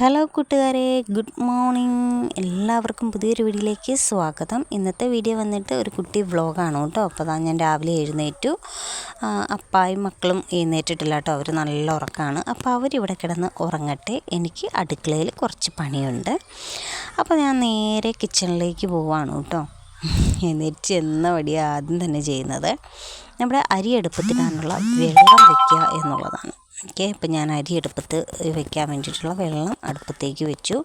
Hello കൂട്ടുകാരെ good morning. എല്ലാവർക്കും പുതിയൊരു വീഡിയോയിലേക്ക് സ്വാഗതം. ഇന്നത്തെ വീഡിയോ വന്നിട്ട് ഒരു കുട്ടി വ്ളോഗാണ് കേട്ടോ. അപ്പോൾ അതാ ഞാൻ രാവിലെ എഴുന്നേറ്റു. അപ്പായും മക്കളും എഴുന്നേറ്റിട്ടില്ല കേട്ടോ. അവർ നല്ല ഉറക്കമാണ് അപ്പോൾ അവരിവിടെ കിടന്ന് ഉറങ്ങട്ടെ. എനിക്ക് അടുക്കളയിൽ കുറച്ച് പണിയുണ്ട്. അപ്പോൾ ഞാൻ നേരെ കിച്ചണിലേക്ക് പോവാണ് കേട്ടോ. എഴുന്നേറ്റ് ചെന്ന വടി ആദ്യം തന്നെ ചെയ്യുന്നത്. നമ്മുടെ അരി അടുപ്പത്തിടാനുള്ള വെള്ളം വയ്ക്കുക എന്നുള്ളതാണ്. ഓക്കെ ഇപ്പം ഞാൻ അരി അടുപ്പത്ത് വെക്കാൻ വേണ്ടിയിട്ടുള്ള വെള്ളം അടുപ്പത്തേക്ക് വെച്ചു.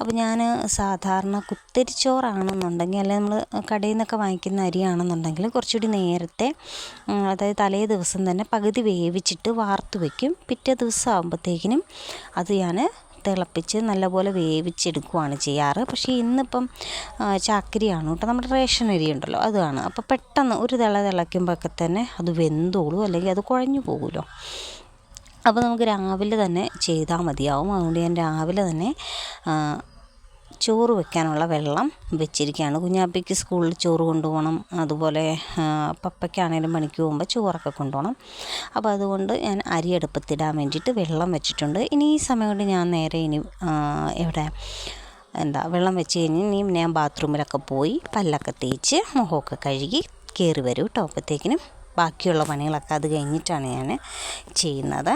അപ്പോൾ ഞാൻ സാധാരണ കുത്തരിച്ചോറാണെന്നുണ്ടെങ്കിൽ അല്ലെങ്കിൽ നമ്മൾ കടയിൽ നിന്നൊക്കെ വാങ്ങിക്കുന്ന അരിയാണെന്നുണ്ടെങ്കിൽ കുറച്ചുകൂടി നേരത്തെ അതായത് തലേ ദിവസം തന്നെ പകുതി വേവിച്ചിട്ട് വാർത്ത് വയ്ക്കും പിറ്റേ ദിവസം ആകുമ്പോഴത്തേക്കിനും അത് ഞാൻ തിളപ്പിച്ച് നല്ലപോലെ വേവിച്ചെടുക്കുകയാണ് ചെയ്യാറ്. പക്ഷേ ഇന്നിപ്പം ചാക്കരിയാണ് കേട്ടോ. നമ്മുടെ റേഷൻ അരി ഉണ്ടല്ലോ അതാണ്. അപ്പോൾ പെട്ടെന്ന് ഒരു തിള തിളയ്ക്കുമ്പോഴൊക്കെ തന്നെ അത് വെന്തോളൂ അല്ലെങ്കിൽ അത് കുഴഞ്ഞു പോകുമല്ലോ അപ്പോൾ നമുക്ക് രാവിലെ തന്നെ ചെയ്താൽ മതിയാവും. അതുകൊണ്ട് ഞാൻ രാവിലെ തന്നെ ചോറ് വെക്കാനുള്ള വെള്ളം വെച്ചിരിക്കുകയാണ്. കുഞ്ഞാപ്പിക്ക് സ്കൂളിൽ ചോറ് കൊണ്ടുപോകണം. അതുപോലെ പപ്പയ്ക്കാണേലും പണിക്ക് പോകുമ്പോൾ ചോറൊക്കെ കൊണ്ടുപോകണം. അപ്പോൾ അതുകൊണ്ട് ഞാൻ അരി അടുപ്പത്തിടാൻ വേണ്ടിയിട്ട് വെള്ളം വെച്ചിട്ടുണ്ട്. ഇനി ഈ സമയം കൊണ്ട് ഞാൻ നേരെ ഇനി എവിടെ എന്താ വെള്ളം വെച്ച് കഴിഞ്ഞ് ഇനി ഞാൻ ബാത്റൂമിലൊക്കെ പോയി പല്ലൊക്കെ തേച്ച് മുഖമൊക്കെ കഴുകി കയറി വരും കേട്ടോ. അപ്പോഴത്തേക്കിനും ബാക്കിയുള്ള പണികളൊക്കെ അത് കഴിഞ്ഞിട്ടാണ് ഞാൻ ചെയ്യുന്നത്.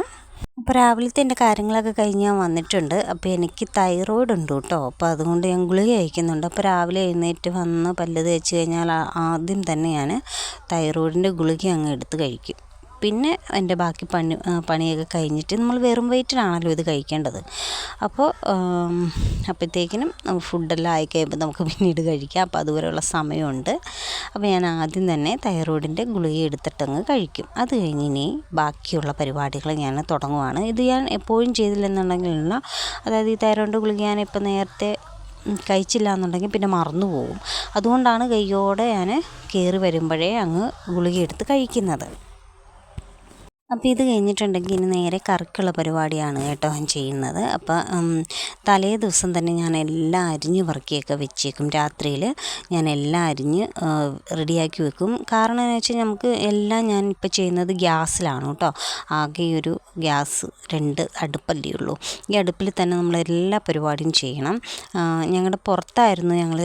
അപ്പോൾ രാവിലത്തെ എന്റെ കാര്യങ്ങളൊക്കെ കഴിഞ്ഞ് ഞാൻ വന്നിട്ടുണ്ട്. അപ്പോൾ എനിക്ക് തൈറോയ്ഡ് ഉണ്ട് കേട്ടോ. അപ്പോൾ അതുകൊണ്ട് ഞാൻ ഗുളിക കഴിക്കുന്നുണ്ട്. അപ്പോൾ രാവിലെ എഴുന്നേറ്റ് വന്ന് പല്ല് തേച്ച് കഴിഞ്ഞാൽ ആദ്യം തന്നെ ഞാൻ തൈറോയിഡിന്റെ ഗുളിക അങ്ങ് എടുത്ത് കഴിക്കും. പിന്നെ എന്റെ ബാക്കി പണി പണിയൊക്കെ കഴിഞ്ഞിട്ട് നമ്മൾ വെറും വയറ്റിലാണല്ലോ ഇത് കഴിക്കേണ്ടത്. അപ്പോൾ അപ്പോഴത്തേക്കിനും ഫുഡെല്ലാം ആയി കഴിയുമ്പോൾ നമുക്ക് പിന്നീട് കഴിക്കാം. അപ്പോൾ അതുവരെയുള്ള സമയമുണ്ട്. അപ്പോൾ ഞാൻ ആദ്യം തന്നെ തൈറോയിഡിന്റെ ഗുളിക എടുത്തിട്ടങ്ങ് കഴിക്കും. അത് കഴിഞ്ഞ് ഇനി ബാക്കിയുള്ള പരിപാടികൾ ഞാൻ തുടങ്ങുവാണ്. ഇത് ഞാൻ എപ്പോഴും ചെയ്തില്ലെന്നുണ്ടെങ്കിലുള്ള അതായത് ഈ തൈറോയിഡ് ഗുളിക ഞാൻ ഇപ്പോൾ നേരത്തെ കഴിച്ചില്ല എന്നുണ്ടെങ്കിൽ പിന്നെ മറന്നു പോകും. അതുകൊണ്ടാണ് കൈയോടെ ഞാൻ കയറി വരുമ്പോഴേ അങ്ങ് ഗുളിക എടുത്ത് കഴിക്കുന്നത്. അപ്പോൾ ഇത് കഴിഞ്ഞിട്ടുണ്ടെങ്കിൽ ഇനി നേരെ കറിക്കുള്ള പരിപാടിയാണ് കേട്ടോ ഞാൻ ചെയ്യുന്നത്. അപ്പോൾ തലേ ദിവസം തന്നെ ഞാൻ എല്ലാം അരിഞ്ഞ് വറുക്കിയൊക്കെ വെച്ചേക്കും. രാത്രിയിൽ ഞാൻ എല്ലാം അരിഞ്ഞ് റെഡിയാക്കി വെക്കും. കാരണം എന്ന് വെച്ചാൽ നമുക്ക് എല്ലാം ഞാൻ ഇപ്പോൾ ചെയ്യുന്നത് ഗ്യാസിലാണ് കേട്ടോ. ആകെ ഒരു ഗ്യാസ് രണ്ട് അടുപ്പല്ലേ ഉള്ളൂ. ഈ അടുപ്പിൽ തന്നെ നമ്മൾ എല്ലാ പരിപാടിയും ചെയ്യണം. ഞങ്ങളുടെ പുറത്തായിരുന്നു ഞങ്ങൾ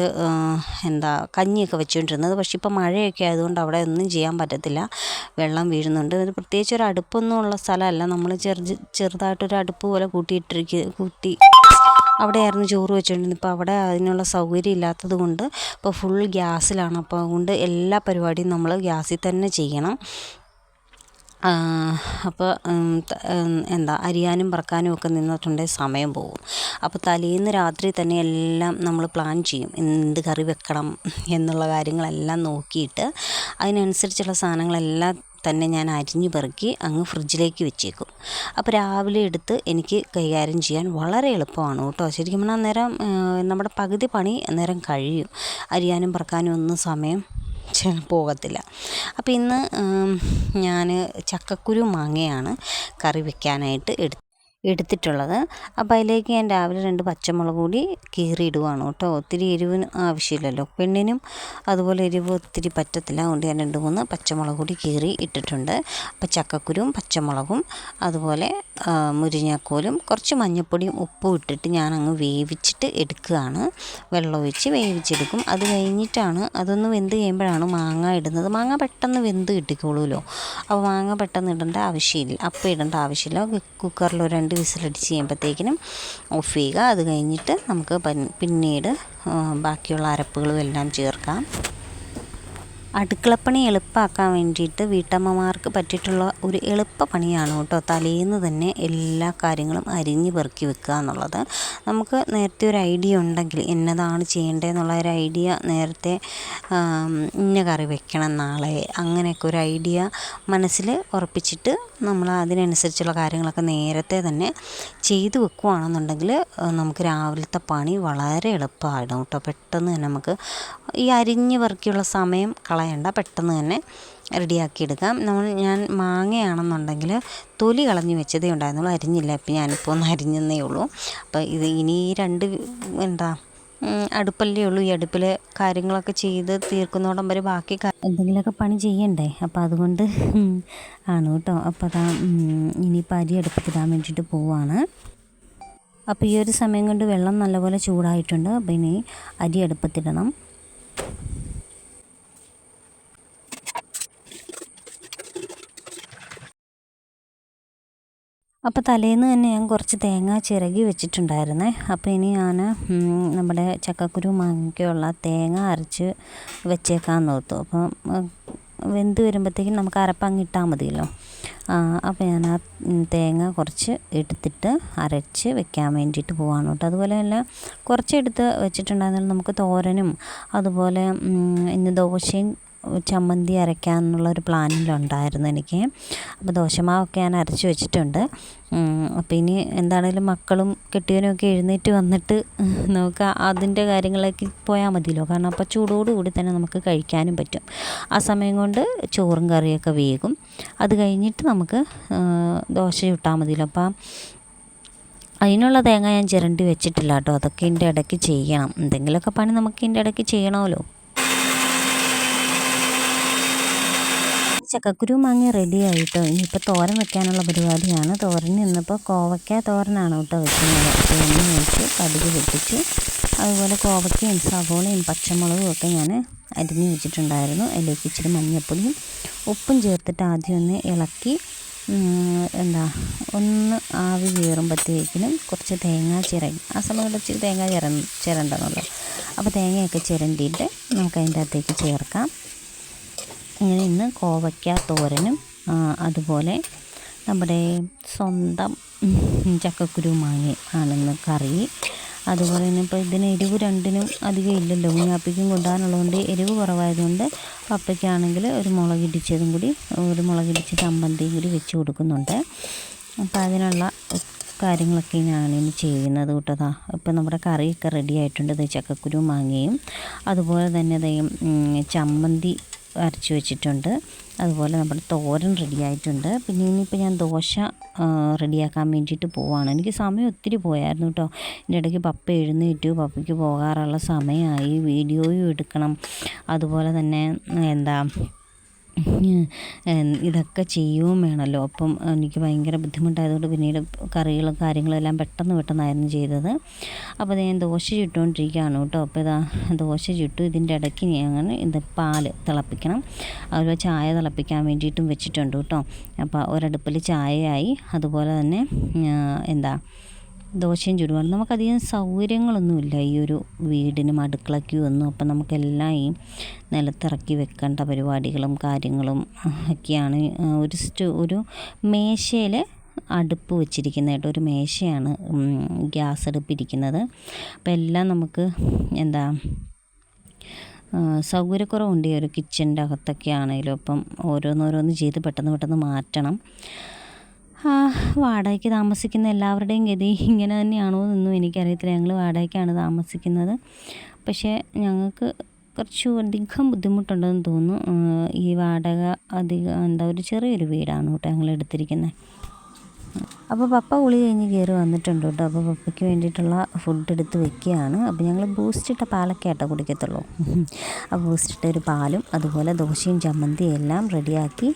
എന്താ കഞ്ഞിയൊക്കെ വെച്ചുകൊണ്ടിരുന്നത്. പക്ഷേ ഇപ്പോൾ മഴയൊക്കെ ആയതുകൊണ്ട് അവിടെ ഒന്നും ചെയ്യാൻ പറ്റത്തില്ല. വെള്ളം വീഴുന്നുണ്ട്. പ്രത്യേകിച്ച് ഒരു അടുപ്പൊന്നും ഉള്ള സ്ഥലമല്ല. നമ്മൾ ചെറു ചെറുതായിട്ടൊരു അടുപ്പ് പോലെ കൂട്ടിയിട്ടിരിക്കുക കൂട്ടി അവിടെയായിരുന്നു ചോറ് വെച്ചുകൊണ്ടിരുന്നത് ഇപ്പോൾ അവിടെ അതിനുള്ള സൗകര്യം ഇല്ലാത്തത് കൊണ്ട് ഇപ്പോൾ ഫുൾ ഗ്യാസിലാണ്. അപ്പോൾ അതുകൊണ്ട് എല്ലാ പരിപാടിയും നമ്മൾ ഗ്യാസിൽ തന്നെ ചെയ്യണം. അപ്പോൾ എന്താ അരിയാനും പറക്കാനും ഒക്കെ നിന്നിട്ടുണ്ടെങ്കിൽ സമയം പോകും. അപ്പോൾ തലേന്ന് രാത്രി തന്നെ എല്ലാം നമ്മൾ പ്ലാൻ ചെയ്യും. എന്ത് കറി വെക്കണം എന്നുള്ള കാര്യങ്ങളെല്ലാം നോക്കിയിട്ട് അതിനനുസരിച്ചുള്ള സാധനങ്ങളെല്ലാം തന്നെ ഞാൻ അരിഞ്ഞു പെറുക്കി അങ്ങ് ഫ്രിഡ്ജിലേക്ക് വെച്ചേക്കും. അപ്പോൾ രാവിലെ എടുത്ത് എനിക്ക് കൈകാര്യം ചെയ്യാൻ വളരെ എളുപ്പമാണ് കേട്ടോ. ശരിക്കും പറഞ്ഞാൽ അന്നേരം നമ്മുടെ പകുതി പണി അന്നേരം കഴിയും. അരിയാനും പറക്കാനും ഒന്നും സമയം പോകത്തില്ല. അപ്പോൾ ഇന്ന് ഞാൻ ചക്കക്കുരു മാങ്ങയാണ് കറി വെക്കാനായിട്ട് എടു എടുത്തിട്ടുള്ളത്. അപ്പോൾ അതിലേക്ക് ഞാൻ രാവിലെ രണ്ട് പച്ചമുളക് കൂടി കീറിയിടുവാണ് കേട്ടോ. ഒത്തിരി എരിവിന് ആവശ്യമില്ലല്ലോ. പെണ്ണിനും അതുപോലെ എരിവ് ഒത്തിരി പറ്റത്തില്ല. അതുകൊണ്ട് ഞാൻ രണ്ട് മൂന്ന് പച്ചമുളക് കൂടി കീറി ഇട്ടിട്ടുണ്ട്. അപ്പോൾ ചക്കക്കുരും പച്ചമുളകും അതുപോലെ മുരിങ്ങാക്കോലും കുറച്ച് മഞ്ഞൾപ്പൊടിയും ഉപ്പും ഇട്ടിട്ട് ഞാൻ അങ്ങ് വേവിച്ചിട്ട് എടുക്കുകയാണ്. വെള്ളം ഒഴിച്ച് വേവിച്ചെടുക്കും. അത് കഴിഞ്ഞിട്ടാണ് അതൊന്ന് വെന്ത് കഴിയുമ്പോഴാണ് മാങ്ങ ഇടുന്നത്. മാങ്ങ പെട്ടെന്ന് വെന്ത് കിട്ടിക്കോളുമല്ലോ. അപ്പോൾ മാങ്ങ പെട്ടെന്ന് ഇടേണ്ട ആവശ്യമില്ല. അപ്പം ഇടേണ്ട ആവശ്യമില്ല. കുക്കറിൽ ഒരു രണ്ട് വിസിലടിച്ച് ചെയ്യുമ്പോഴത്തേക്കിനും ഓഫ് ചെയ്യുക. അത് കഴിഞ്ഞിട്ട് നമുക്ക് പിന്നീട് ബാക്കിയുള്ള അരപ്പുകളും എല്ലാം ചേർക്കാം. അടുക്കളപ്പണി എളുപ്പമാക്കാൻ വേണ്ടിയിട്ട് വീട്ടമ്മമാർക്ക് പറ്റിയിട്ടുള്ള ഒരു എളുപ്പ പണിയാണ് കേട്ടോ. തലേന്ന് തന്നെ എല്ലാ കാര്യങ്ങളും അരിഞ്ഞ് പെറുക്കി വെക്കുക എന്നുള്ളത്. നമുക്ക് നേരത്തെ ഒരു ഐഡിയ ഉണ്ടെങ്കിൽ എന്നതാണ് ചെയ്യേണ്ടതെന്നുള്ള ഒരു ഐഡിയ നേരത്തെ ഇന്ന കറി വെക്കണം നാളെ അങ്ങനെയൊക്കെ ഒരു ഐഡിയ മനസ്സിൽ ഉറപ്പിച്ചിട്ട് നമ്മൾ അതിനനുസരിച്ചുള്ള കാര്യങ്ങളൊക്കെ നേരത്തെ തന്നെ ചെയ്തു വെക്കുകയാണെന്നുണ്ടെങ്കിൽ നമുക്ക് രാവിലത്തെ പണി വളരെ എളുപ്പമായിടും കേട്ടോ. പെട്ടെന്ന് തന്നെ നമുക്ക് ഈ അരിഞ്ഞ് പെറുക്കിയുള്ള സമയം കളയണ്ട പെട്ടെന്ന് തന്നെ റെഡിയാക്കിയെടുക്കാം നമ്മൾ ഞാൻ മാങ്ങയാണെന്നുണ്ടെങ്കിൽ തൊലി കളഞ്ഞ് വെച്ചതേ ഉണ്ടായിരുന്നുള്ളൂ. അരിഞ്ഞില്ല ഇപ്പം ഞാനിപ്പോൾ ഒന്ന് അരിഞ്ഞെന്നേ ഉള്ളൂ. അപ്പോൾ ഇത് ഇനി ഈ രണ്ട് എന്താ അടുപ്പല്ലേ ഉള്ളൂ. ഈ അടുപ്പിൽ കാര്യങ്ങളൊക്കെ ചെയ്ത് തീർക്കുന്നോടം വരെ ബാക്കി എന്തെങ്കിലുമൊക്കെ പണി ചെയ്യണ്ടേ? അപ്പോൾ അതുകൊണ്ട് ആണ് കേട്ടോ. അപ്പോൾ അതാ ഇനിയിപ്പോൾ അരി അടുപ്പത്തിടാൻ വേണ്ടിയിട്ട് പോവാണ്. അപ്പോൾ ഈ ഒരു സമയം കൊണ്ട് വെള്ളം നല്ലപോലെ ചൂടായിട്ടുണ്ട്. അപ്പോൾ ഇനി അരി അടുപ്പത്തിടണം. അപ്പോൾ തലേന്ന് തന്നെ ഞാൻ കുറച്ച് തേങ്ങ ചിരകി വെച്ചിട്ടുണ്ടായിരുന്നേ. അപ്പോൾ ഇനി ഞാൻ നമ്മുടെ ചക്കക്കുരു മാങ്ങയ്ക്കുള്ള തേങ്ങ അരച്ച് വെച്ചേക്കാമെന്ന് ഓർത്തു. അപ്പം വെന്ത് വരുമ്പോഴത്തേക്കും നമുക്ക് അരപ്പങ്ങ് ഇട്ടാൽ മതിയല്ലോ. അപ്പോൾ ഞാൻ ആ തേങ്ങ കുറച്ച് എടുത്തിട്ട് അരച്ച് വെക്കാൻ വേണ്ടിയിട്ട് പോവാണ് കേട്ടോ. അതുപോലെ തന്നെ കുറച്ചെടുത്ത് വെച്ചിട്ടുണ്ടായിരുന്നാലും നമുക്ക് തോരനും അതുപോലെ ഇന്ന് ദോശയും ചമ്മന്തി അരയ്ക്കാമെന്നുള്ളൊരു പ്ലാനിലുണ്ടായിരുന്നു എനിക്ക്. അപ്പോൾ ദോശമാവൊക്കെ ഞാൻ അരച്ച് വെച്ചിട്ടുണ്ട്. അപ്പോൾ ഇനി എന്താണേലും മക്കളും കെട്ടിയവനുമൊക്കെ എഴുന്നേറ്റ് വന്നിട്ട് നമുക്ക് അതിന്റെ കാര്യങ്ങളൊക്കെ പോയാൽ മതിയല്ലോ. കാരണം അപ്പോൾ ചൂടോടുകൂടി തന്നെ നമുക്ക് കഴിക്കാനും പറ്റും. ആ സമയം കൊണ്ട് ചോറും കറിയൊക്കെ വേകും. അത് കഴിഞ്ഞിട്ട് നമുക്ക് ദോശ ചുട്ടാൽ മതിയല്ലോ. അപ്പോൾ അതിനുള്ള തേങ്ങ ഞാൻ ചിരണ്ടി വെച്ചിട്ടില്ല കേട്ടോ. അതൊക്കെ ഇതിന്റെ ഇടയ്ക്ക് ചെയ്യണം. എന്തെങ്കിലുമൊക്കെ പണി നമുക്ക് ഇതിന്റെ ഇടയ്ക്ക് ചെയ്യണമല്ലോ. ചക്കക്കുരു മാങ്ങ റെഡി ആയിട്ടോ? ഇനിയിപ്പോൾ തോരൻ വെക്കാനുള്ള പരിപാടിയാണ്. തോരൻ ഇന്നിപ്പോൾ കോവയ്ക്ക തോരനാണ് കേട്ടോ വെക്കുന്നത്. അപ്പോൾ എണ്ണ ഒഴിച്ച് കടുക് പൊട്ടിച്ച് അതുപോലെ കോവയ്ക്കയും സവോളയും പച്ചമുളകും ഒക്കെ ഞാൻ അരിഞ്ഞ് വെച്ചിട്ടുണ്ടായിരുന്നു. അതിലേക്ക് ഇച്ചിരി മഞ്ഞൾപ്പൊടിയും ഉപ്പും ചേർത്തിട്ട് ആദ്യം ഒന്ന് ഇളക്കി എന്താ ഒന്ന് ആവി കയറുമ്പോഴത്തേക്കിനും കുറച്ച് തേങ്ങ ചിര ആ സമയത്ത് ഇച്ചിരി തേങ്ങ ചിര ചിരണ്ടെന്നുള്ളൂ അപ്പോൾ തേങ്ങയൊക്കെ ചിരണ്ടിയിട്ട് നമുക്ക് അതിന്റെ അകത്തേക്ക് ചേർക്കാം. ഇങ്ങനെ ഇന്ന് കോവയ്ക്ക തോരനും അതുപോലെ നമ്മുടെ സ്വന്തം ചക്കക്കുരു മാങ്ങ ആണെന്ന് കറി. അതുപോലെ തന്നെ ഇപ്പോൾ ഇതിന് എരിവ് രണ്ടിനും അധികം ഇല്ലല്ലോ. കുഞ്ഞാപ്പിക്കും കൊണ്ടുപോകാനുള്ളതുകൊണ്ട് എരിവ് കുറവായതുകൊണ്ട് പപ്പയ്ക്കാണെങ്കിൽ ഒരു മുളകിടിച്ചതും കൂടി ഒരു മുളകിടിച്ച ചമ്പന്തിയും കൂടി വെച്ച് കൊടുക്കുന്നുണ്ട്. അപ്പോൾ അതിനുള്ള കാര്യങ്ങളൊക്കെ ഞാൻ ഇനി ചെയ്യുന്നത് കൂട്ടതാ ഇപ്പം നമ്മുടെ കറിയൊക്കെ റെഡി ആയിട്ടുണ്ട് ഇത് ചക്കക്കുരു മാങ്ങയും. അതുപോലെ തന്നെ ചമ്മന്തി അരച്ച് വെച്ചിട്ടുണ്ട്. അതുപോലെ നമ്മുടെ തോരൻ റെഡി ആയിട്ടുണ്ട്. പിന്നെ ഇനിയിപ്പോൾ ഞാൻ ദോശ റെഡിയാക്കാൻ വേണ്ടിയിട്ട് പോവാണ്. എനിക്ക് സമയം ഒത്തിരി പോയായിരുന്നു കേട്ടോ എന്റെ ഇടയ്ക്ക് പപ്പ എഴുന്നേറ്റു. പപ്പയ്ക്ക് പോകാറുള്ള സമയമായി. വീഡിയോയും എടുക്കണം. അതുപോലെ തന്നെ എന്താ ഇതൊക്കെ ചെയ്യുകയും വേണമല്ലോ. അപ്പം എനിക്ക് ഭയങ്കര ബുദ്ധിമുട്ടായതുകൊണ്ട് പിന്നീട് കറികളും കാര്യങ്ങളും എല്ലാം പെട്ടെന്ന് പെട്ടെന്നായിരുന്നു ചെയ്തത്. അപ്പോൾ ഞാൻ ദോശ ചുട്ടുകൊണ്ടിരിക്കുകയാണ് കേട്ടോ. അപ്പോൾ ഇതാ ദോശ ചുട്ടു. ഇതിന്റെ ഇടയ്ക്ക് ഞാൻ ഇത് പാൽ തിളപ്പിക്കണം. അതുപോലെ ചായ തിളപ്പിക്കാൻ വേണ്ടിയിട്ടും വെച്ചിട്ടുണ്ട് കേട്ടോ. അപ്പോൾ ഒരടുപ്പിൽ ചായയായി. അതുപോലെ തന്നെ എന്താ ദോശയും ചുടുവാണ്. നമുക്കധികം സൗകര്യങ്ങളൊന്നുമില്ല ഈ ഒരു വീടിനും അടുക്കളയ്ക്കും ഒന്നും അപ്പം നമുക്കെല്ലാം ഈ നിലത്തിറക്കി വെക്കേണ്ട പരിപാടികളും കാര്യങ്ങളും ഒക്കെയാണ്. ഒരു സ്റ്റു ഒരു മേശയിൽ അടുപ്പ് വെച്ചിരിക്കുന്നതായിട്ട് ഒരു മേശയാണ് ഗ്യാസ് അടുപ്പിരിക്കുന്നത്. അപ്പം എല്ലാം നമുക്ക് എന്താ സൗകര്യക്കുറവുണ്ട് ഈ ഒരു കിച്ചന്റെ അകത്തൊക്കെ ആണെങ്കിലും. അപ്പം ഓരോന്നോരോന്ന് ചെയ്ത് പെട്ടെന്ന് പെട്ടെന്ന് മാറ്റണം. വാടകയ്ക്ക് താമസിക്കുന്ന എല്ലാവരുടെയും ഗതി ഇങ്ങനെ തന്നെയാണോ എന്നൊന്നും എനിക്കറിയത്തില്ല. ഞങ്ങൾ വാടകയ്ക്കാണ് താമസിക്കുന്നത്. പക്ഷേ ഞങ്ങൾക്ക് കുറച്ച് അധികം ബുദ്ധിമുട്ടുണ്ടെന്ന് തോന്നുന്നു. ഈ വാടക അധികം എന്താ ഒരു ചെറിയൊരു വീടാണ് കേട്ടോ ഞങ്ങൾ എടുത്തിരിക്കുന്നത്. അപ്പോൾ പപ്പ കുളി കഴിഞ്ഞ് കയറി വന്നിട്ടുണ്ട് കേട്ടോ. അപ്പോൾ പപ്പയ്ക്ക് വേണ്ടിയിട്ടുള്ള ഫുഡ് എടുത്ത് വെക്കുകയാണ്. അപ്പോൾ ഞങ്ങൾ ബൂസ്റ്റ് ഇട്ട പാലൊക്കെ ആട്ടോ കുടിക്കത്തുള്ളൂ. അപ്പോൾ ബൂസ്റ്റ് ഇട്ട ഒരു പാലും അതുപോലെ ദോശയും ചമ്മന്തിയും എല്ലാം റെഡിയാക്കി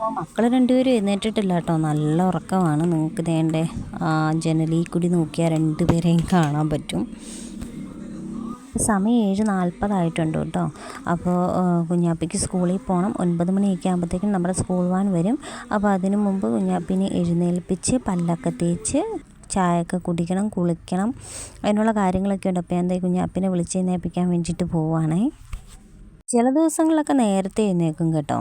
അപ്പോൾ മക്കൾ രണ്ടുപേരും എഴുന്നേറ്റിട്ടില്ല കേട്ടോ. നല്ല ഉറക്കമാണ്. നിങ്ങൾക്ക് ആ ജനലിൽ കൂടി നോക്കിയാൽ രണ്ടുപേരെയും കാണാൻ പറ്റും. സമയം ഏഴ് നാൽപ്പതായിട്ടുണ്ട് കേട്ടോ. അപ്പോൾ കുഞ്ഞാപ്പിക്ക് സ്കൂളിൽ പോകണം ഒൻപത് മണിയൊക്കെ ആകുമ്പോഴത്തേക്കും നമ്മുടെ സ്കൂൾ വാൻ വരും. അപ്പോൾ അതിനു മുമ്പ് കുഞ്ഞാപ്പിനെ എഴുന്നേൽപ്പിച്ച് പല്ലൊക്കെ തേച്ച് ചായയൊക്കെ കുടിക്കണം കുളിക്കണം. അതിനുള്ള കാര്യങ്ങളൊക്കെ ഉണ്ട്. അപ്പോൾ എന്താ കുഞ്ഞാപ്പിനെ വിളിച്ചെഴുന്നേൽപ്പിക്കാൻ വേണ്ടിയിട്ട് പോവുകയാണേ ചില ദിവസങ്ങളിലൊക്കെ നേരത്തെ എഴുന്നേൽക്കും കേട്ടോ.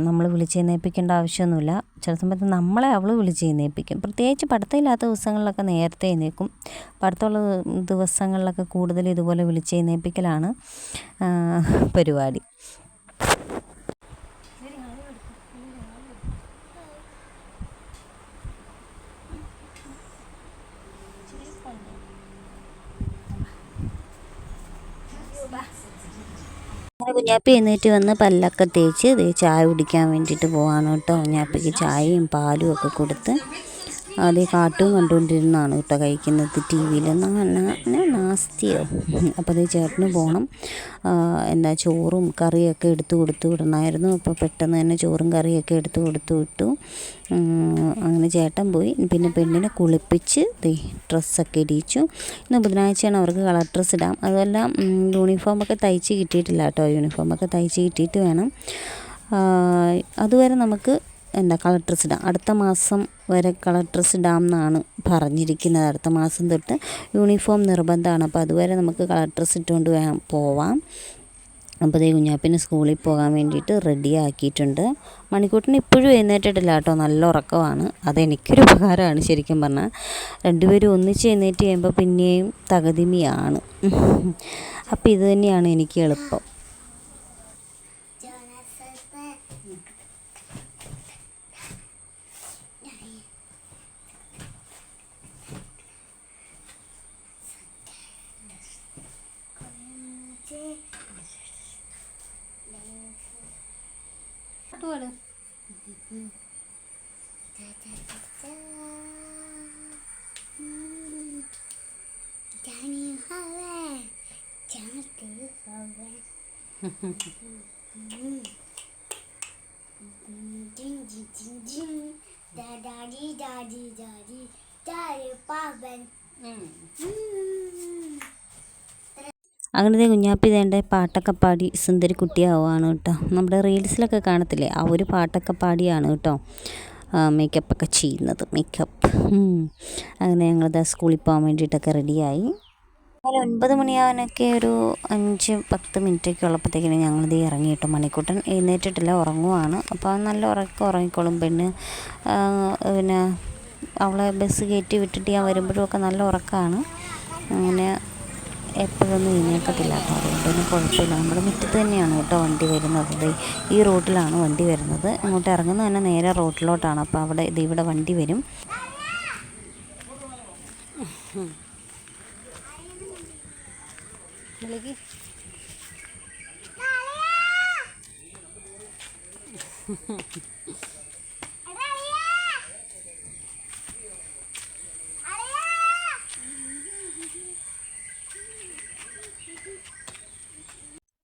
നമ്മൾ വിളിച്ചെഴുന്നേൽപ്പിക്കേണ്ട ആവശ്യമൊന്നുമില്ല. ചില സമയത്ത് നമ്മളെ അവൾ വിളിച്ചെഴുന്നേൽപ്പിക്കും പ്രത്യേകിച്ച് പഠിത്തമില്ലാത്ത ദിവസങ്ങളിലൊക്കെ നേരത്തെ എഴുന്നേൽക്കും. പഠിത്തമുള്ള ദിവസങ്ങളിലൊക്കെ കൂടുതൽ ഇതുപോലെ വിളിച്ചെഴുന്നേൽപ്പിക്കലാണ് പരിപാടി. അങ്ങനെ കുഞ്ഞാപ്പി എഴുന്നേറ്റ് വന്ന് പല്ലൊക്കെ തേച്ച് ചായ കുടിക്കാൻ വേണ്ടിയിട്ട് പോവാണ് കേട്ടോ. കുഞ്ഞാപ്പിക്ക് ചായയും പാലും ഒക്കെ കൊടുത്ത് ആദ്യം കാട്ടും കണ്ടുകൊണ്ടിരുന്നാണ് കേട്ടോ കഴിക്കുന്നത് ടി വിയിൽ. നാസ്തിയോ? അപ്പോൾ അത് ചേട്ടന് പോകണം. എന്താ ചോറും കറിയൊക്കെ എടുത്തു കൊടുത്തു വിടണമായിരുന്നു. അപ്പോൾ പെട്ടെന്ന് തന്നെ ചോറും കറിയൊക്കെ എടുത്തു കൊടുത്തു വിട്ടു. അങ്ങനെ ചേട്ടൻ പോയി. പിന്നെ പെണ്ണിനെ കുളിപ്പിച്ച് ഡ്രസ്സൊക്കെ ഇടിയിച്ചു ഇന്ന് ബുധനാഴ്ചയാണ് അവർക്ക് കളർ ഡ്രസ്സ് ഇടാം. അതുമല്ല യൂണിഫോമൊക്കെ തയ്ച്ച് കിട്ടിയിട്ടില്ല കേട്ടോ. യൂണിഫോമൊക്കെ തയ്ച്ച് കിട്ടിയിട്ട് വേണം. അതുവരെ നമുക്ക് എന്താ കളർ ഡ്രസ് ഇടാം. അടുത്ത മാസം വരെ കളർ ഡ്രസ് ഇടാം എന്നാണ് പറഞ്ഞിരിക്കുന്നത്. അടുത്ത മാസം തൊട്ട് യൂണിഫോം നിർബന്ധമാണ്. അപ്പോൾ അതുവരെ നമുക്ക് കളർ ഡ്രസ് ഇട്ടുകൊണ്ട് വേണം പോവാം. അപ്പോൾ ദേ കുഞ്ഞാപ്പിന് സ്കൂളിൽ പോകാൻ വേണ്ടിയിട്ട് റെഡി ആക്കിയിട്ടുണ്ട്. മണിക്കൂട്ടിന് ഇപ്പോഴും എഴുന്നേറ്റിട്ടില്ല കേട്ടോ. നല്ല ഉറക്കമാണ്. അതെനിക്കൊരു ഉപകാരമാണ് ശരിക്കും പറഞ്ഞാൽ. രണ്ടുപേരും ഒന്നിച്ച് എഴുന്നേറ്റ് കഴിയുമ്പോൾ പിന്നെയും തകതിമിയാണ്. അപ്പോൾ ഇത് തന്നെയാണ് എനിക്ക് എളുപ്പം. どうだうんじゃじゃじゃじゃうんジャニーハウェイジャニーハウェイ അങ്ങനത്തെ കുഞ്ഞാപ്പി ദേണ്ട പാട്ടൊക്കെ പാടി സുന്ദരി കുട്ടിയാവുകയാണ് കേട്ടോ. നമ്മുടെ റീൽസിലൊക്കെ കാണത്തില്ലേ? ആ ഒരു പാട്ടൊക്കെ പാടിയാണ് കേട്ടോ മേക്കപ്പൊക്കെ ചെയ്യുന്നത്. മേക്കപ്പ് അങ്ങനെ ഞങ്ങളിത് സ്കൂളിൽ പോകാൻ വേണ്ടിയിട്ടൊക്കെ റെഡിയായി അങ്ങനെ ഒൻപത് മണിയാവാനൊക്കെ ഒരു അഞ്ച് പത്ത് മിനിറ്റൊക്കെ ഉള്ളപ്പോഴത്തേക്കിന് ഞങ്ങളിത് ഇറങ്ങിയിട്ട് മണിക്കൂട്ടൻ എഴുന്നേറ്റിട്ടില്ല ഉറങ്ങുവാണ്. അപ്പോൾ നല്ല ഉറക്കം ഉറങ്ങിക്കോളും. പെണ്ണ് പിന്നെ അവളെ ബസ് കയറ്റി വിട്ടിട്ട് ഞാൻ വരുമ്പോഴും ഒക്കെ നല്ല ഉറക്കമാണ് അങ്ങനെ എപ്പോഴൊന്നും എഴുന്നേൽക്കത്തില്ല അതുകൊണ്ട് അതുകൊണ്ടൊന്നും കുഴപ്പമില്ല. നമ്മുടെ മുറ്റത്ത് തന്നെയാണ് കേട്ടോ വണ്ടി വരുന്നത്. ഈ റോട്ടിലാണ് വണ്ടി വരുന്നത്. അങ്ങോട്ട് ഇറങ്ങുന്നത് തന്നെ നേരെ റോട്ടിലോട്ടാണ്. അപ്പോൾ അവിടെ ഇത് ഇവിടെ വണ്ടി വരും. വിളിക്ക്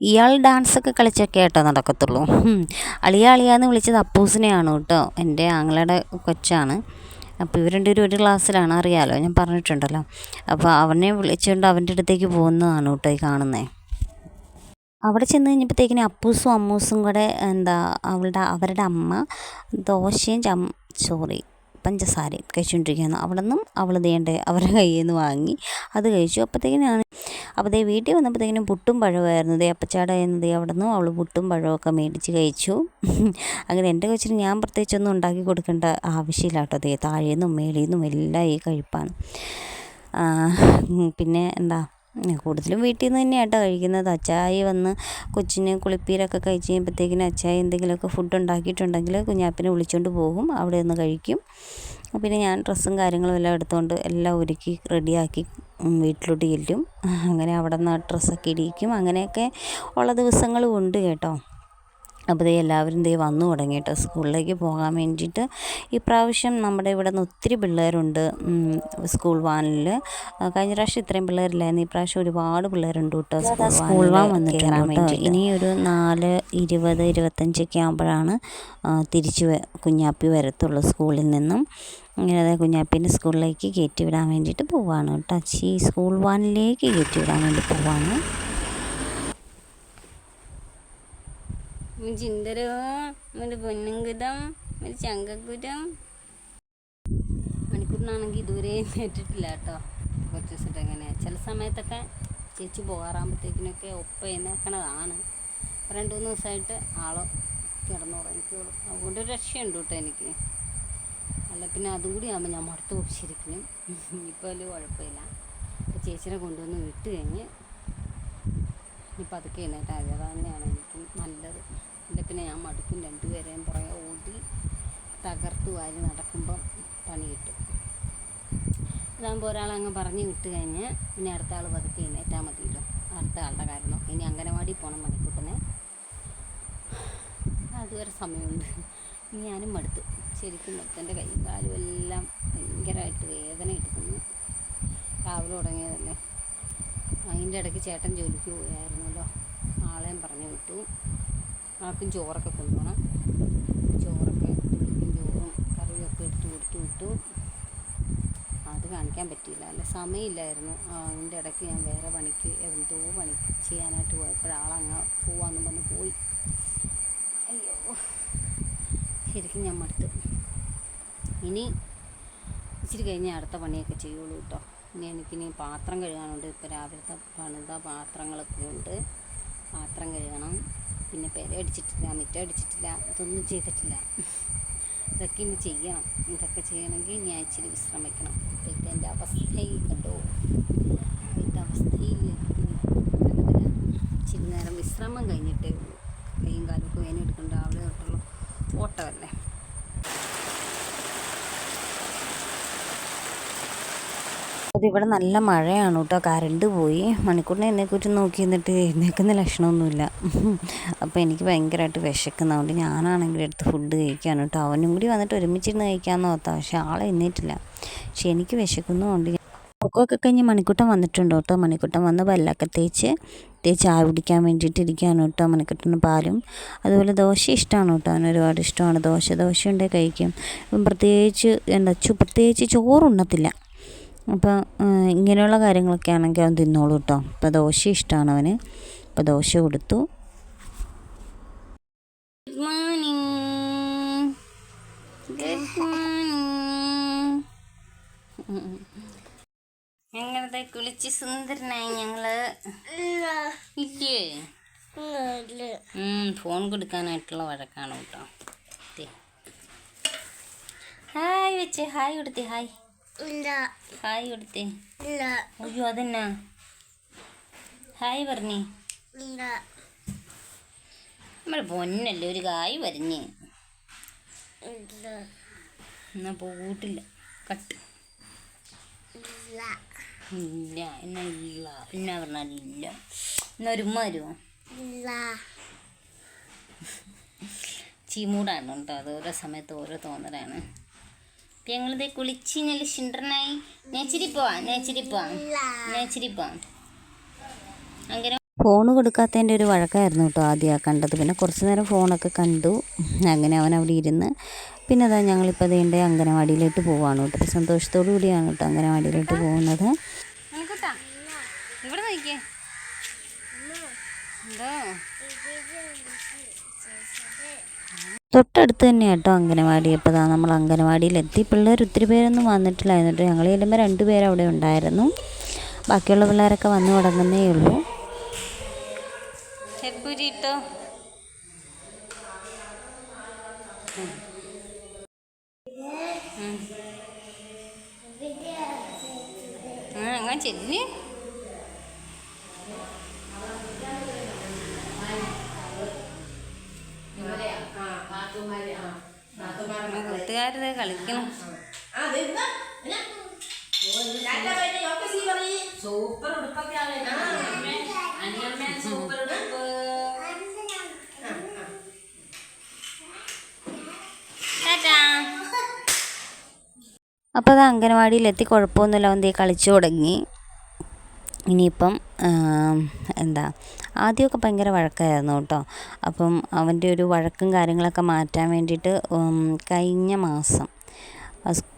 ഇയാൾ ഡാൻസൊക്കെ കളിച്ചൊക്കെ കേട്ടോ നടക്കത്തുള്ളൂ. അളിയ അളിയാന്ന് വിളിച്ചത് അപ്പൂസിനെയാണ് കേട്ടോ. എന്റെ ആങ്ങളുടെ കൊച്ചാണ്. അപ്പോൾ ഇവർ രണ്ടുപേരും ഒരു ക്ലാസ്സിലാണ് അറിയാമല്ലോ ഞാൻ പറഞ്ഞിട്ടുണ്ടല്ലോ. അപ്പോൾ അവനെ വിളിച്ചുകൊണ്ട് അവന്റെ അടുത്തേക്ക് പോകുന്നതാണ് കേട്ടോ ഈ കാണുന്നത് അവിടെ ചെന്ന് കഴിഞ്ഞപ്പോഴത്തേക്കിനും അപ്പൂസും അമ്മൂസും കൂടെ എന്താ അവളുടെ അവരുടെ അമ്മ ദോശയും ചം സോറി പഞ്ചസാരയും കഴിച്ചുകൊണ്ടിരിക്കുകയാണ്. അവിടെ നിന്നും അവൾ ദേണ്ടേ അവരുടെ കയ്യിൽ നിന്ന് വാങ്ങി. അത് കഴിച്ചു. അപ്പോഴത്തേക്കിനാണ് അപ്പോൾ ദേ വീട്ടിൽ വന്നപ്പോഴത്തേക്കിനും പുട്ടും പഴമായിരുന്നു ദേ അപ്പച്ചാട ദേ അവിടെ നിന്നും അവൾ പുട്ടും പഴമൊക്കെ മേടിച്ച് കഴിച്ചു. അങ്ങനെ എന്റെ കൊച്ചിന് ഞാൻ പ്രത്യേകിച്ചൊന്നും ഉണ്ടാക്കി കൊടുക്കേണ്ട ആവശ്യമില്ല കേട്ടോ. ദേ താഴേന്നും മേളിൽ നിന്നും എല്ലാം ഈ കഴിപ്പാണ്. പിന്നെ എന്താ? കൂടുതലും വീട്ടിൽ നിന്ന് തന്നെയാണ് കേട്ടോ കഴിക്കുന്നത്. അച്ചായി വന്ന് കൊച്ചിന് കുളിപ്പീരൊക്കെ കഴിച്ച് കഴിയുമ്പോഴത്തേക്കിനും അച്ചായി എന്തെങ്കിലുമൊക്കെ ഫുഡ് ഉണ്ടാക്കിയിട്ടുണ്ടെങ്കിൽ കുഞ്ഞാപ്പിനെ വിളിച്ചുകൊണ്ട് പോകും. അവിടെ നിന്ന് കഴിക്കും. പിന്നെ ഞാൻ ഡ്രസ്സും കാര്യങ്ങളും എല്ലാം എടുത്തുകൊണ്ട് എല്ലാം ഒരുക്കി റെഡിയാക്കി വീട്ടിലോട്ട് ചെല്ലും. അങ്ങനെ അവിടെ നിന്ന് ഡ്രസ്സൊക്കെ ഇടിയിക്കും. അങ്ങനെയൊക്കെ ഉള്ള ദിവസങ്ങളും ഉണ്ട് കേട്ടോ. അപ്പോൾ ദേ എല്ലാവരും ദേ വന്നു തുടങ്ങി കേട്ടോ. സ്കൂളിലേക്ക് പോകാൻ വേണ്ടിയിട്ട് ഇപ്രാവശ്യം നമ്മുടെ ഇവിടെ നിന്ന് ഒത്തിരി പിള്ളേരുണ്ട് സ്കൂൾ വാനിൽ. കഴിഞ്ഞ പ്രാവശ്യം ഇത്രയും പിള്ളേരില്ലായിരുന്നു. ഇപ്രാവശ്യം ഒരുപാട് പിള്ളേരുണ്ട് കേട്ടോ സ്കൂൾ വാൻ വന്നിട്ട് വേണ്ടി ഇനി ഒരു നാല് ഇരുപത് ഇരുപത്തഞ്ചൊക്കെ ആകുമ്പോഴാണ് തിരിച്ച് കുഞ്ഞാപ്പി വരത്തുള്ളൂ സ്കൂളിൽ നിന്നും. ഇങ്ങനെ അതായത് കുഞ്ഞാപ്പിന്റെ സ്കൂളിലേക്ക് കയറ്റി വിടാൻ വേണ്ടിയിട്ട് പോവാണ് കേട്ടോ. ഈ സ്കൂൾ വാനിലേക്ക് കയറ്റി വിടാൻ വേണ്ടി പോവാണ്. ചിന്തരോ ഒരു പൊന്നുംകുതം ഒരു ചങ്കക്കുരം മണിക്കൂറിനാണെങ്കിൽ ഇതുവരെ നേരിട്ടിട്ടില്ല കേട്ടോ കുറച്ച് ദിവസമായിട്ട് അങ്ങനെ ചില സമയത്തൊക്കെ ചേച്ചി പോകാറാകുമ്പോഴത്തേക്കിനൊക്കെ ഒപ്പ എന്നേക്കണതാണ് രണ്ട് മൂന്ന് ദിവസമായിട്ട് ആളോ കിടന്നുറങ്ങിക്കോളും അതുകൊണ്ട് ഒരു രക്ഷയുണ്ട് കേട്ടോ എനിക്ക് അല്ല പിന്നെ അതും കൂടി ആകുമ്പോൾ ഞാൻ മടുത്ത് കുടിച്ചിരിക്കണം ഇപ്പോൾ വലിയ കുഴപ്പമില്ല ചേച്ചിനെ കൊണ്ടുവന്ന് വിട്ട് കഴിഞ്ഞ് ഇപ്പം പതുക്കെ എഴുന്നേറ്റാൽ അത് തന്നെയാണ് എനിക്ക് നല്ലത്. എന്റെ പിന്നെ ഞാൻ മടുക്കും. രണ്ടുപേരെയും പുറകെ ഓടി തകർത്ത് വാരി നടക്കുമ്പം പണി കിട്ടും. ഇതാകുമ്പോൾ ഒരാളങ്ങ് പറഞ്ഞ് വിട്ട് കഴിഞ്ഞ് പിന്നെ അടുത്ത ആൾ പതുക്കെ എഴുന്നേറ്റാൽ മതിയല്ലോ. അടുത്ത ആളുടെ കാര്യം ഇനി അംഗനവാടി പോകണം മണിക്കൂട്ടനെ. അതുവരെ സമയമുണ്ട്. ഇനി ഞാനും മടുത്തു. ശരിക്കും മടുത്തു എന്റെ കൈയും കാലും എല്ലാം ഭയങ്കര ഭയങ്കരമായിട്ട് വേദന എടുക്കുന്നു രാവിലെ തുടങ്ങിയതല്ലേ? അതിന്റെ ഇടയ്ക്ക് ചേട്ടൻ ജോലിക്ക് പോയായിരുന്നല്ലോ. ആളെയും പറഞ്ഞു വിട്ടു. ആൾക്കും ചോറൊക്കെ കൊണ്ടുപോകണം. ചോറൊക്കെ പുള്ളിക്കും ചോറും കറിയൊക്കെ എടുത്ത് കൊടുത്തു വിട്ടു. അത് കാണിക്കാൻ പറ്റിയില്ല. അല്ല സമയമില്ലായിരുന്നു. അതിന്റെ ഇടയ്ക്ക് ഞാൻ വേറെ പണിക്ക് എന്തോ പണിക്ക് ചെയ്യാനായിട്ട് പോയപ്പോഴാളങ്ങ് പോവാന്നും പറഞ്ഞ് പോയി. അയ്യോ ശരിക്കും ഞാൻ മടുത്തു. ഇനി ഇച്ചിരി കഴിഞ്ഞ് അടുത്ത പണിയൊക്കെ ചെയ്യുള്ളൂ കേട്ടോ. എനിക്കിനി പാത്രം കഴുകാനുണ്ട്. ഇപ്പോൾ രാവിലത്തെ പണിത പാത്രങ്ങളൊക്കെ ഉണ്ട്. പാത്രം കഴുകണം. പിന്നെ പെര അടിച്ചിട്ടില്ല മുറ്റം അടിച്ചിട്ടില്ല ഇതൊന്നും ചെയ്തിട്ടില്ല. ഇതൊക്കെ ഇനി ചെയ്യണം. ഇതൊക്കെ ചെയ്യണമെങ്കിൽ ഞാൻ ഇച്ചിരി വിശ്രമിക്കണം. ഇപ്പോഴത്തെ എന്റെ അവസ്ഥയിൽ കണ്ടോ? ഇപ്പോഴത്തെ അവസ്ഥയിൽ ഇച്ചിരി നേരം വിശ്രമം കഴിഞ്ഞിട്ടേ ഉള്ളൂ. കൈയും കാലൊക്കെ വേനെടുക്കണ്ട രാവിലെ തൊട്ടുള്ള ഓട്ടമല്ലേ? അത് ഇവിടെ നല്ല മഴയാണ് കേട്ടോ കറണ്ട് പോയി. മണിക്കൂറിനെ എന്നെക്കുറിച്ച് നോക്കി നിന്നിട്ട് എഴുന്നേൽക്കുന്ന ലക്ഷണമൊന്നുമില്ല. അപ്പോൾ എനിക്ക് ഭയങ്കരമായിട്ട് വിശക്കുന്നതുകൊണ്ട് ഞാനാണെങ്കിൽ എടുത്ത് ഫുഡ് കഴിക്കാണ് കേട്ടോ. അവനും കൂടി വന്നിട്ട് ഒരുമിച്ചിരുന്ന് കഴിക്കാമെന്ന് ഓർത്താ. പക്ഷേ ആളെ എഴുന്നേറ്റില്ല. പക്ഷെ എനിക്ക് വിശക്കുന്നതുകൊണ്ട് ഒക്കെ കഴിഞ്ഞ് മണിക്കൂട്ടം വന്നിട്ടുണ്ട് കേട്ടോ. മണിക്കൂട്ടം വന്ന് പല്ലൊക്കെ തേച്ച് തേച്ച് ചായ കുടിക്കാൻ വേണ്ടിയിട്ട് ഇരിക്കുകയാണ് കേട്ടോ മണിക്കൂട്ടന് പാലും. അതുപോലെ ദോശ ഇഷ്ടമാണ് കേട്ടോ. അവന് ഒരുപാട് ഇഷ്ടമാണ്. ദോശ ദോശ ഉണ്ടെങ്കിൽ കഴിക്കും പ്രത്യേകിച്ച് എന്താ ചു പ്രത്യേകിച്ച് ചോറുണ്ണത്തില്ല. അപ്പോൾ ഇങ്ങനെയുള്ള കാര്യങ്ങളൊക്കെ ആണെങ്കിൽ അവൻ തിന്നോളൂ കേട്ടോ അപ്പോൾ ദോശ ഇഷ്ടമാണ് അവന്. അപ്പോൾ ദോശ കൊടുത്തു. ഗുഡ് മോർണിംഗ് ഗുഡ് മോർണിംഗ് ഞങ്ങളുടെ കുളിച്ച് സുന്ദരനായി ഞങ്ങൾ. ഇല്ലേ? ഫോൺ കൊടുക്കാനായിട്ടുള്ള വഴക്കാണ് കേട്ടോ. ഹായ് വെച്ച്. ഹായ് കൊടുത്തി. ഹായ്. ഹായ് കൊടുത്തേ. അയ്യോ അതെന്നാ. ഹായ് പറഞ്ഞേ. നമ്മുടെ പൊന്നല്ലേ ഒരു കായ് വരഞ്ഞ്. എന്നാ പോട്ടില്ല കട്ട്. ഇല്ല. എന്നാ ഇല്ല. എന്നാ പറഞ്ഞാൽ ഇല്ല. എന്നാ ഒരു ഉമ്മ വരുമോ ചീമൂടാണ് കേട്ടോ അത് ഓരോ സമയത്ത് ഓരോ തോന്നലാണ്. ഞങ്ങളിത് കുളിച്ച് നല്ല ശിണ്ടനായി നേച്ചിരി പോവാം നേച്ചിരി പോവാം നേച്ചിരി പോവാം. അങ്ങനെ ഫോൺ കൊടുക്കാത്തതിന്റെ ഒരു വഴക്കായിരുന്നു കേട്ടോ ആദ്യം കണ്ടത്. പിന്നെ കുറച്ച് നേരം ഫോണൊക്കെ കണ്ടു. അങ്ങനെ അവൻ അവിടെ ഇരുന്ന് പിന്നെ അതാ ഞങ്ങളിപ്പോൾ അതേണ്ട അംഗനവാടിയിലോട്ട് പോവാണ് കേട്ടോ. സന്തോഷത്തോടു കൂടിയാണ് കേട്ടോ അംഗനവാടിയിലോട്ട് പോകുന്നത് ഇവിടെ നോക്കിയേ എന്തോ തൊട്ടടുത്ത് തന്നെ കേട്ടോ അംഗനവാടി. അപ്പോൾ ഇതാ നമ്മൾ അംഗനവാടിയിലെത്തി. പിള്ളേർ ഒത്തിരി പേരൊന്നും വന്നിട്ടില്ലായിരുന്നു ഞങ്ങൾ ചെല്ലുമ്പോൾ രണ്ട് പേര് അവിടെ ഉണ്ടായിരുന്നു. ബാക്കിയുള്ള പിള്ളേരൊക്കെ വന്നു തുടങ്ങുന്നേ ഉള്ളൂ. അങ്ങനെ ചെല്ലി. കൂട്ടുകാരുടെ കളിക്കണം. സൂപ്പർ ഉടുപ്പൊക്കെയാണ് സൂപ്പർ ഉടുപ്പ്. അപ്പോൾ അത് അംഗനവാടിയിലെത്തി കുഴപ്പമൊന്നുമില്ല. അവൻ ദേ കളിച്ചു തുടങ്ങി. ഇനിയിപ്പം എന്താ ആദ്യമൊക്കെ ഭയങ്കര വഴക്കായിരുന്നു കേട്ടോ. അപ്പം അവന്റെ ഒരു വഴക്കും കാര്യങ്ങളൊക്കെ മാറ്റാൻ വേണ്ടിയിട്ട് കഴിഞ്ഞ മാസം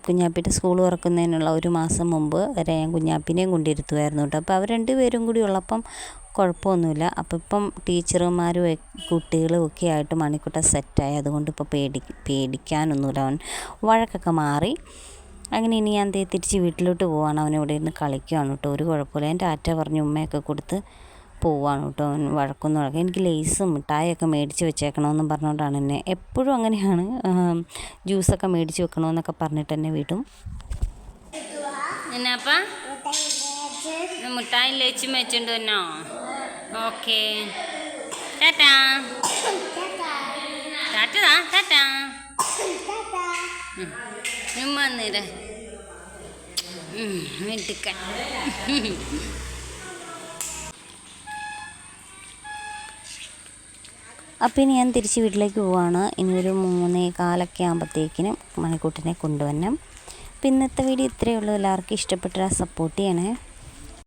കുഞ്ഞാപ്പിന്റെ സ്കൂൾ തുറക്കുന്നതിനുള്ള ഒരു മാസം മുമ്പ് വരെ ഞാൻ കുഞ്ഞാപ്പിനെയും കൊണ്ടിരുത്തുമായിരുന്നു കേട്ടോ. അപ്പോൾ അവർ രണ്ടുപേരും കൂടി ഉള്ളപ്പം കുഴപ്പമൊന്നുമില്ല. അപ്പം ഇപ്പം ടീച്ചർമാരും കുട്ടികളും ഒക്കെ ആയിട്ട് മണിക്കൂട്ട സെറ്റായി അതുകൊണ്ട് ഇപ്പോൾ പേടി പേടിക്കാനൊന്നുമില്ല. അവൻ വഴക്കൊക്കെ മാറി. അങ്ങനെ ഇനി ഞാൻ ദേ തിരിച്ച് വീട്ടിലോട്ട് പോവാണ്. അവൻ ഇവിടെ ഇരുന്ന് കളിക്കുകയാണ് കേട്ടോ. ഒരു കുഴപ്പമില്ല. എന്റെ ആറ്റ പറഞ്ഞ് ഉമ്മയൊക്കെ കൊടുത്ത് പോവാണ് കേട്ടോ. അവൻ വഴക്കൊന്നും വഴക്കം എനിക്ക് ലേസും മിഠായിയൊക്കെ മേടിച്ച് വെച്ചേക്കണമെന്നും പറഞ്ഞുകൊണ്ടാണ് എന്നെ എപ്പോഴും അങ്ങനെയാണ് ജ്യൂസൊക്കെ മേടിച്ച് വെക്കണമെന്നൊക്കെ പറഞ്ഞിട്ട് എന്നെ വീട്ടും എന്നാപ്പാ മിഠായി ലേച്ചും വെച്ചിട്ടുണ്ട് എന്നോ ഓക്കെ. ടാറ്റാ. ടാറ്റതാ ടാറ്റാ അപ്പോൾ ഇനി ഞാൻ തിരിച്ച് വീട്ടിലേക്ക് പോവാണ്. ഇനി ഒരു മൂന്നേ കാലൊക്കെ ആകുമ്പോഴത്തേക്കിനും മണിക്കൂട്ടിനെ കൊണ്ടുവരണം. അപ്പം ഇന്നത്തെ വീഡിയോ ഇത്രയേ ഉള്ളൂ. എല്ലാവർക്കും ഇഷ്ടപ്പെട്ടാൽ സപ്പോർട്ട് ചെയ്യണേ.